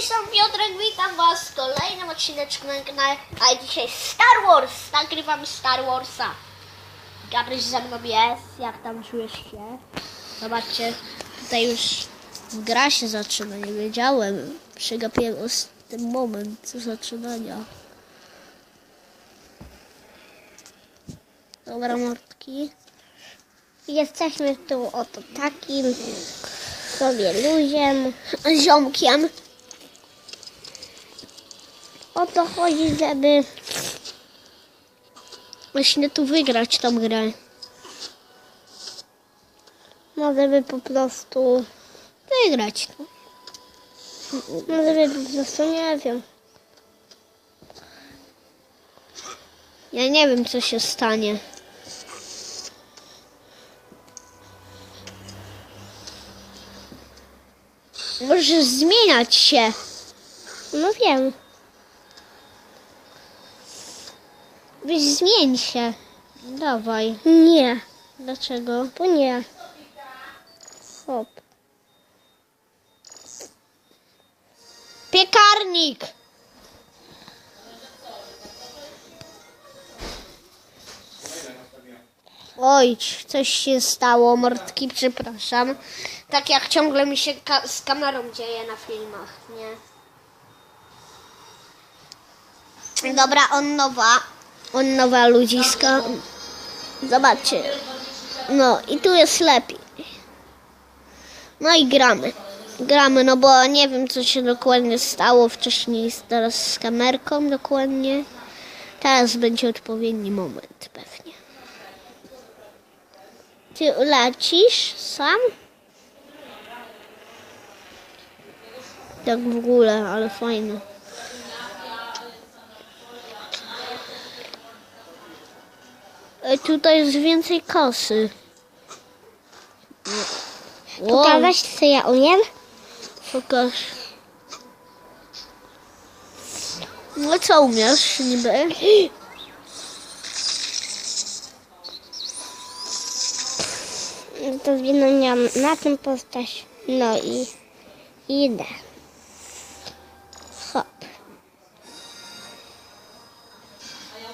jestem Piotrek, witam was w kolejnym odcineczku na kanale, a dzisiaj Star Wars, nagrywam Star Warsa. Gabryś ze mną jest, jak tam czujesz się? Zobaczcie, tutaj już gra się zaczyna, nie wiedziałem, przegapiłem ten moment zaczynania. Dobra, mordki. Jesteśmy tu oto takim sobie luziem. Ziomkiem. O to chodzi, żeby Właśnie tu wygrać tą grę. no żeby po prostu Wygrać. No. no żeby po prostu nie wiem. Ja nie wiem, co się stanie. Możesz zmieniać się. No wiem. Weź zmień się. Dawaj. Nie, Dlaczego? bo nie. Hop. Piekarnik! Oj, coś się stało, mordki, przepraszam. Tak jak ciągle mi się ka- z kamerą dzieje na filmach, nie? Dobra, on nowa. On nowa ludziska. Zobaczcie. No i tu jest lepiej. No i gramy. Gramy, no bo nie wiem, co się dokładnie stało wcześniej, teraz z kamerką dokładnie. Teraz będzie odpowiedni moment pewnie. Ty lecisz sam? Tak w ogóle, ale fajne. Tutaj jest więcej kasy. Wow. Pokazać co ja umiem? Pokaż. No co umiesz niby? To zmieniam na tym postać. No i idę. Hop.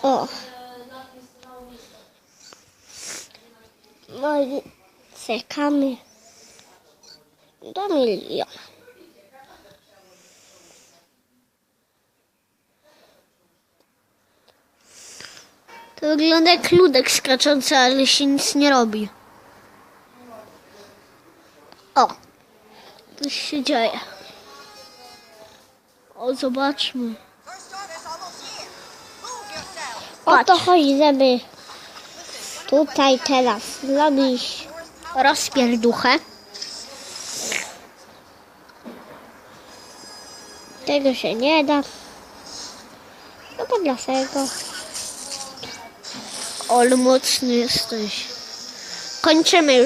O. No i czekamy do miliona. To wygląda jak ludek skaczący, ale się nic nie robi. O! Coś się dzieje. O, zobaczmy. O to chodzi, żeby tutaj teraz zrobić Rozpierduchę. Tego się nie da. No dlaczego? Ale mocny jesteś. Kończymy już.